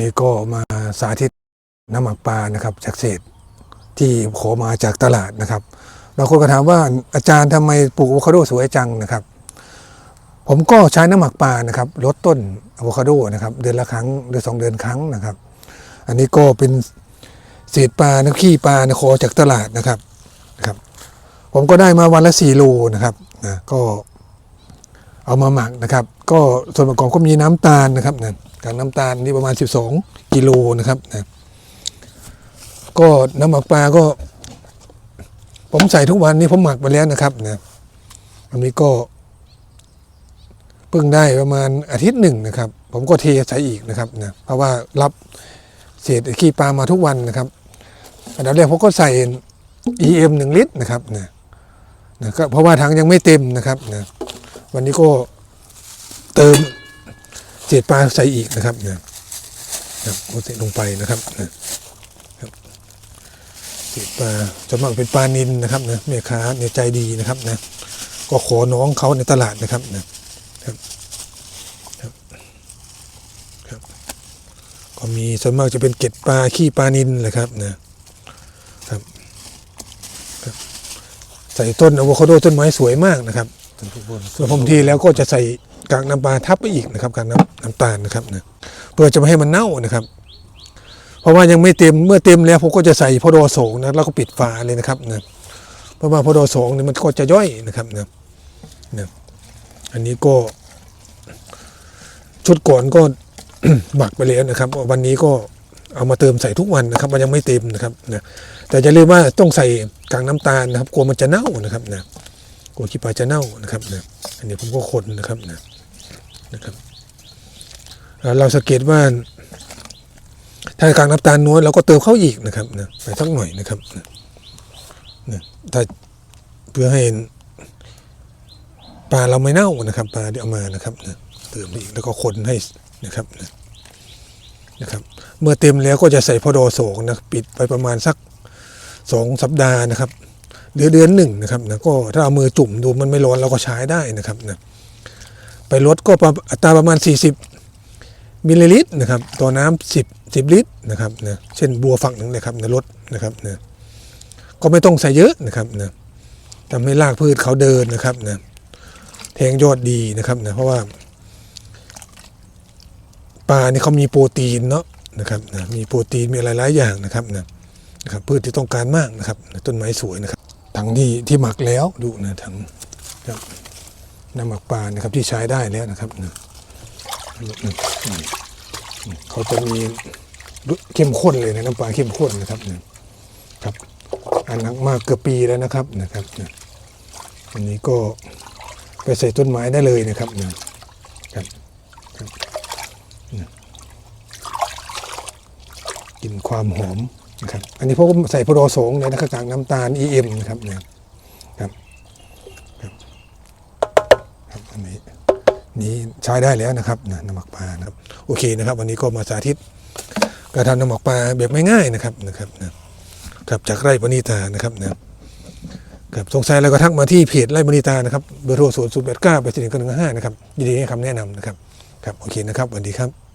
นี่ก็มาสาธิตน้ำหมักปลานะครับ จากเศษที่ขอมาจากตลาดนะครับบางคนก็ถามว่าอาจารย์ทำไมปลูกอะโวคาโดสวยจังนะครับ ผมก็ใช้น้ำหมักปลานะครับลดต้นอะโวคาโดนะครับ เดือนละครั้งหรือสองเดือนครั้งนะครับ อันนี้ก็เป็นเศษปลานะขี้ปลานะขอจากตลาดนะครับนะครับ ผมก็ได้มาวันละสี่โลนะครับนะก็เอามาหมักนะครับ ก็ส่วนประกอบก็มีน้ำตาลนะครับนะ กากน้ำตาลนี่ประมาณ 12 กิโลนะครับนะก็น้ำหมักปลาก็ ผมใส่ทุกวันนี้ผมหมักไปแล้วนะครับนะอันนี้ก็เพิ่งได้ประมาณอาทิตย์หนึ่งนะครับ ผมก็เทใส่อีกนะครับนะเพราะว่ารับเศษขี้ปลามาทุกวันนะครับอันดับแรกผมก็ใส่ EM 1 ลิตรนะครับนะนะก็เพราะว่าถังยังไม่เต็มนะครับนะวันนี้ก็เติม เศษปลาใส่อีกนะครับนะครับก็ใสลงไปนะครับนะครับเศษปลาจะมากเป็นปลานินนะครับนะแม่ค้าเนี่ยใจดีนะครับนะก็ขอน้องเขาในตลาดนะครับนะครับครับครับก็มีส่วนมากจะเป็นเกล็ดปลาขี้ปลานินแหละครับนะครับ ใส่ต้นอะโวคาโดต้นไม้สวยมากนะครับ ส่วนผมทีแล้วก็จะใส่กากน้ำปลาทับไปอีกนะครับกากน้ำน้ำตาลนะครับนะเพื่อจะไม่ให้มันเน่านะครับ เพราะว่ายังไม่เต็มเมื่อเต็มแล้วผมก็จะใส่พอดอสองนะแล้วก็ปิดฝาเลยนะครับนะเพราะว่าพอดอสองเนี่ยมันก็จะย่อยนะครับนะนะอันนี้ก็ ชุดก่อนก็หมักไปแล้วนะครับ วันนี้ก็เอามาเติมใส่ทุกวันนะครับ มันยังไม่เต็มนะครับนะแต่จะเรียกว่าต้องใส่กากน้ำตาลนะครับกลัวมันจะเน่านะครับนะ กลัวขี้ปลาจะเน่านะครับนะอันนี้ผมก็คนนะครับนะนะครับเราสังเกตว่าถ้ากลากน้ำตาลน้อยเราก็เติมเข้าอีกนะครับนะไปสักหน่อยนะครับนะนะถ้าเพื่อให้ปลาเราไม่เน่านะครับปลาที่เอามานะครับนะเติมอีกแล้วก็คนให้นะครับนะนะครับ เมื่อเต็มแล้วก็จะใส่พอดอสองนะปิดไปประมาณสักสองสัปดาห์นะครับ เดือนเดือนหนึ่งนะครับนะก็ถ้าเอามือจุ่มดูมันไม่ร้อนเราก็ใช้ได้นะครับนะไปลดก็ประอัตราประมาณ 40มิลลิลิตรนะครับต่อน้ำ10 10 ลิตรนะครับนะเช่นบัวฝั่งหนึ่งนะครับนะลดนะครับนะก็ไม่ต้องใส่เยอะนะครับนะทำให้รากพืชเขาเดินนะครับนะแทงยอดดีนะครับนะเพราะว่าปลานี่เขามีโปรตีนเนาะนะครับนะมีโปรตีนมีอะไรหลายอย่างนะครับนะนะครับพืชที่ต้องการมากนะครับ ต้นไม้สวยนะครับ ถังที่ที่หมักแล้วดูนะถังครับน้ำหมักปลานะครับที่ใช้ได้แล้วนะครับนะเขาจะมีเข้มข้นเลยนะน้ำปลาเข้มข้นนะครับนะครับ อันนักมากเกือบปีแล้วนะครับนะครับนะอันนี้ก็ไปใส่ต้นไม้ได้เลยนะครับนะครับกลิ่นความหอม นะครับอันนี้พวกใส่พอดอสงเลยนะครับจากน้ำตาล EM นะครับเนี่ยครับครับครับอันนี้นี้ใช้ได้แล้วนะครับนะน้ำหมักปลานะครับโอเคนะครับ วันนี้ก็มาสาธิตการทำน้ำหมักปลาแบบไม่ง่ายนะครับนะครับนะครับจากไร่ปณิตานะครับนะครับสงสัยแล้วก็ทักมาที่เพจไร่ปณิตานะครับเบอร์โทรศูนย์ศูนย์แปดเก้าแปดสี่หนึ่งหนึ่งห้านะครับยินดีให้คำแนะนำนะครับครับโอเคนะครับสวัสดีครับ